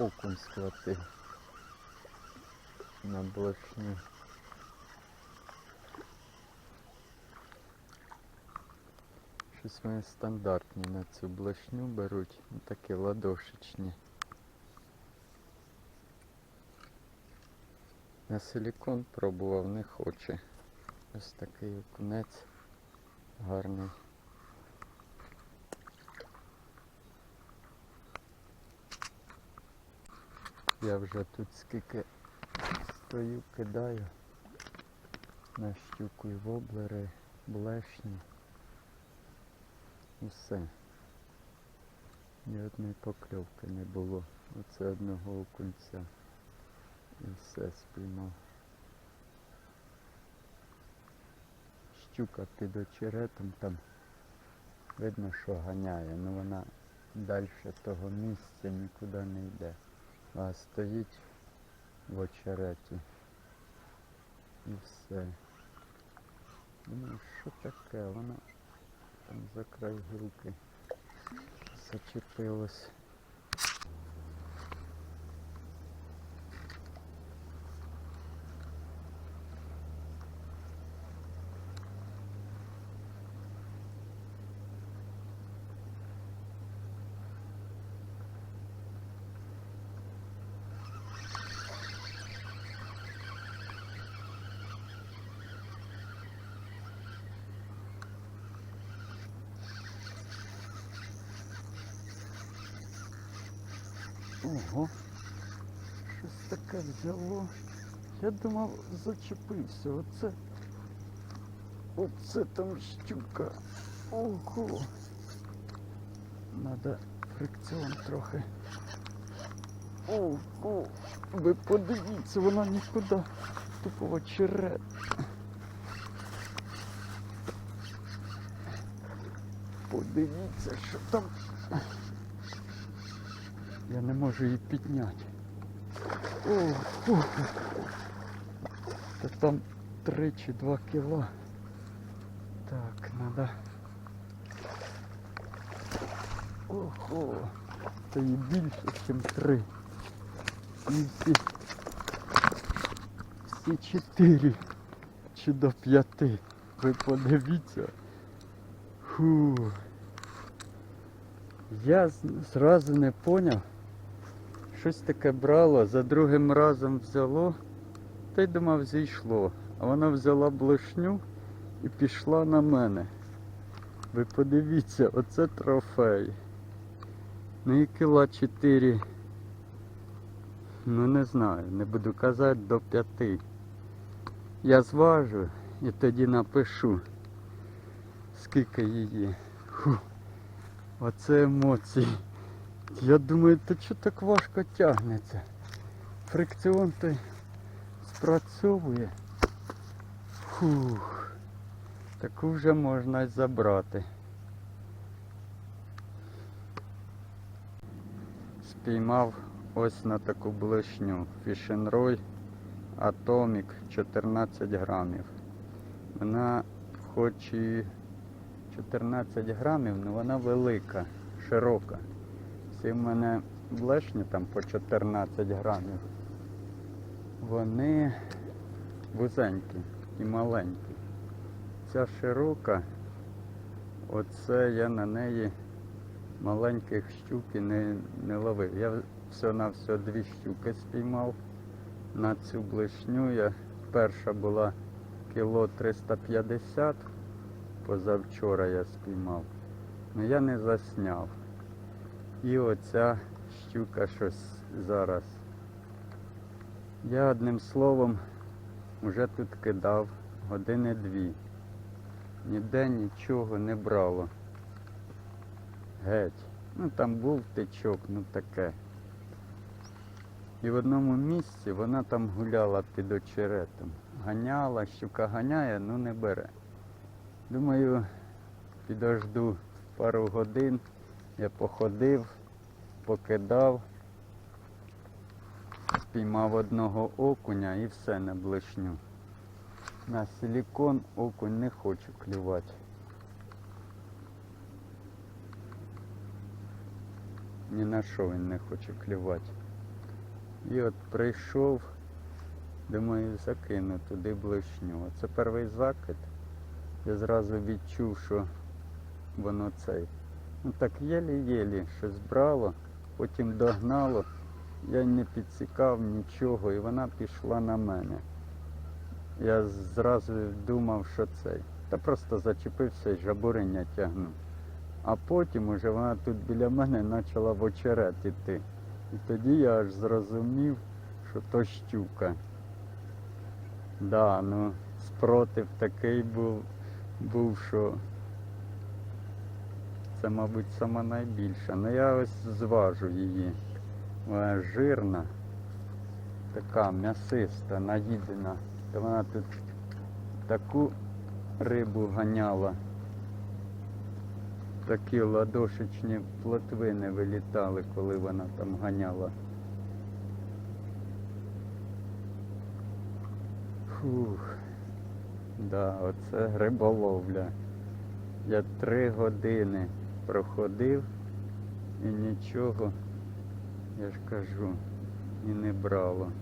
окунь схватив. На блошню. Щось вони стандартні на цю блошню беруть, ну, такі ладошечні. На силікон пробував, не хоче. Ось такий окунець гарний. Я вже тут скільки стою, кидаю на щуку і воблери, блешні. Усе. Ні одної покльовки не було. Оце одного окунця. І все спіймав. Щука під очеретом там видно, що ганяє, але вона далі того місця нікуди не йде. А стоїть в очереті. І все. Думаю, що таке? Вона там за край гілки зачепилась. Ого, щось таке взяло. Я думав, зачепився. Оце. Оце там щука. Ого. Надо фрикціон трохи. Ого. Ви подивіться, вона нікуди. Тупо в очерет. Подивіться, що там. Я не можу її підняти. О, фу. Та там 3 чи 2 кіла. Так, надо. Ого. Це і більше, ніж 3. І всі. Всі 4 чи до 5. Ви подивіться. Фу. Я зразу не поняв. Щось таке брало, за другим разом взяло, та й думав, зійшло. А вона взяла блошню і пішла на мене. Ви подивіться, оце трофей. Ну і кіла 4. Ну не знаю, не буду казати до 5. Я зважу і тоді напишу, скільки її. Фу. Оце емоції. Я думаю, то що так важко тягнеться? Фрикціон той спрацьовує. Фух. Таку вже можна забрати. Спіймав ось на таку блишню. Фішенрой Атомік 14 грамів. Вона хоч і 14 грамів, але вона велика, широка. Всі в мене блешні там по 14 грамів. Вони вузенькі і маленькі. Ця широка, оце я на неї маленьких щуки не, не ловив. Я все на все дві щуки спіймав. На цю блешню я перша була кіло 350, позавчора я спіймав. Ну я не засняв. І оця щука щось зараз. Я одним словом вже тут кидав години дві. Ніде нічого не брало. Геть. Ну там був тичок, ну таке. І в одному місці вона там гуляла під очеретом. Ганяла, щука ганяє, ну не бере. Думаю, підожду пару годин. Я походив, покидав, спіймав одного окуня і все на блишню. На силікон окунь не хочу клювати. Ні на що він не хоче клювати. І от прийшов, думаю, закину туди блишню. Це перший закид. Я зразу відчув, що воно цей. Ну так єлі-єлі щось брало, потім догнало. Я не підсікав нічого, і вона пішла на мене. Я зразу думав, що цей. Та просто зачепився і жабурення тягнув. А потім уже вона тут біля мене почала в очерет іти. І тоді я аж зрозумів, що то щука. Да, ну спротив такий був, був, що це, мабуть, сама найбільша. Ну я ось зважу її. Вона жирна, така м'ясиста, наїдена. Та вона тут таку рибу ганяла. Такі ладошечні плотвини вилітали, коли вона там ганяла. Фух. Да, оце риболовля. Я три години проходив і нічого, я ж кажу, і не брало.